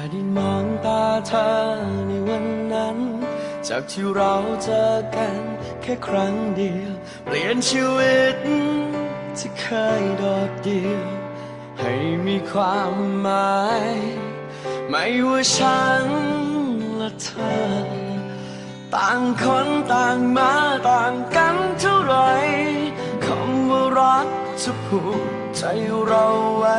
แค่ได้มองตาเธอในวันนั้น จากที่เราเจอกันแค่ครั้งเดียว เปลี่ยนชีวิตที่เคยโดดเดี่ยว ให้มีความหมาย ไม่ว่าฉันและเธอ ต่างคนต่างมาต่างกันเท่าไหรคำว่ารักจะผูกใจเราไว้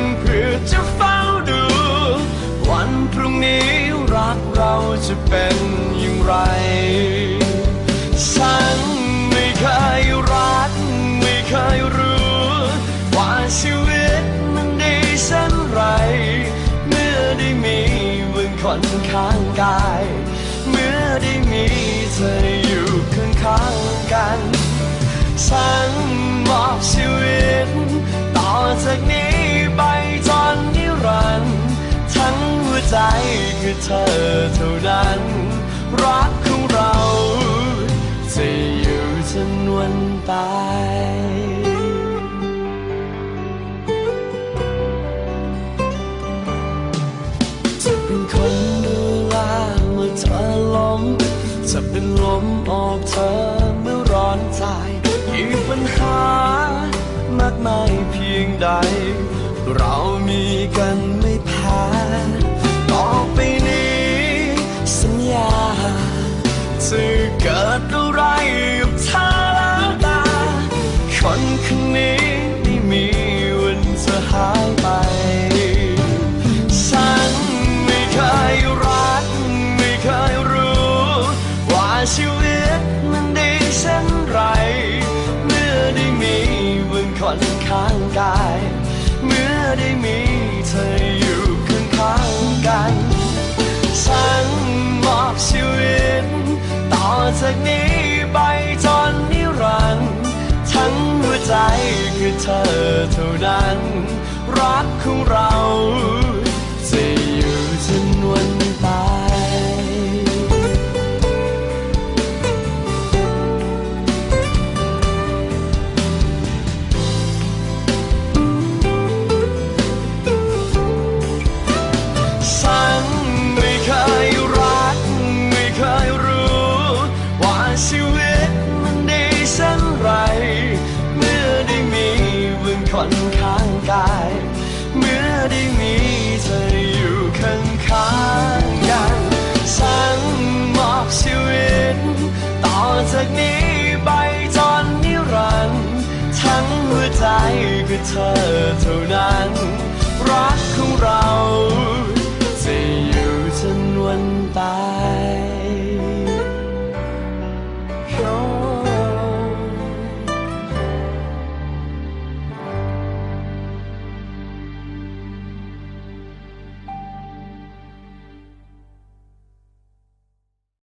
นเพื่อจะเฝ้าดู วันพรุ่งนี้รักเราจะเป็นอย่างไร ฉันไม่เคยรัก ไม่เคยรู้ ว่าชีวิตมันดีเช่นไร เมื่อได้มีมึงคนข้างกาย เมื่อได้มีเธออยู่ข้างข้างๆกัน ฉันมอบชีวิต ต่อจากนี้ ใจคือเธอเท่านั้น รักของเราจะอยู่จนวันตายจะเป็นคนดูแลเมื่อเธอล้มจะเป็นลมออกเธอเมื่อร้อนใจกี่ปัญหามากมายเพียงใด เรามีกันไม่แพ้ จะเกิดอะไรกับเธอแล้วตาคนคนนี้ไม่มีวันจะหายไป ฉันไม่เคยรัก ไม่เคยรู้ ว่าชีวิตมันดีเช่นไร เมื่อได้มีมึงคนข้างกาย เมื่อได้มีเธออยู่ข้างๆกัน ฉัน จากนี้ไปจนนิรันดร์ทั้งหัวใจคือเธอเท่านั้น รักของเรา กาย เมื่อได้มีเธออยู่ข้างข้างๆกันฉันมอบชีวิต ต่อจากนี้ไปจนนิรันดร์ทั้งหัวใจคือเธอเท่านั้น รัก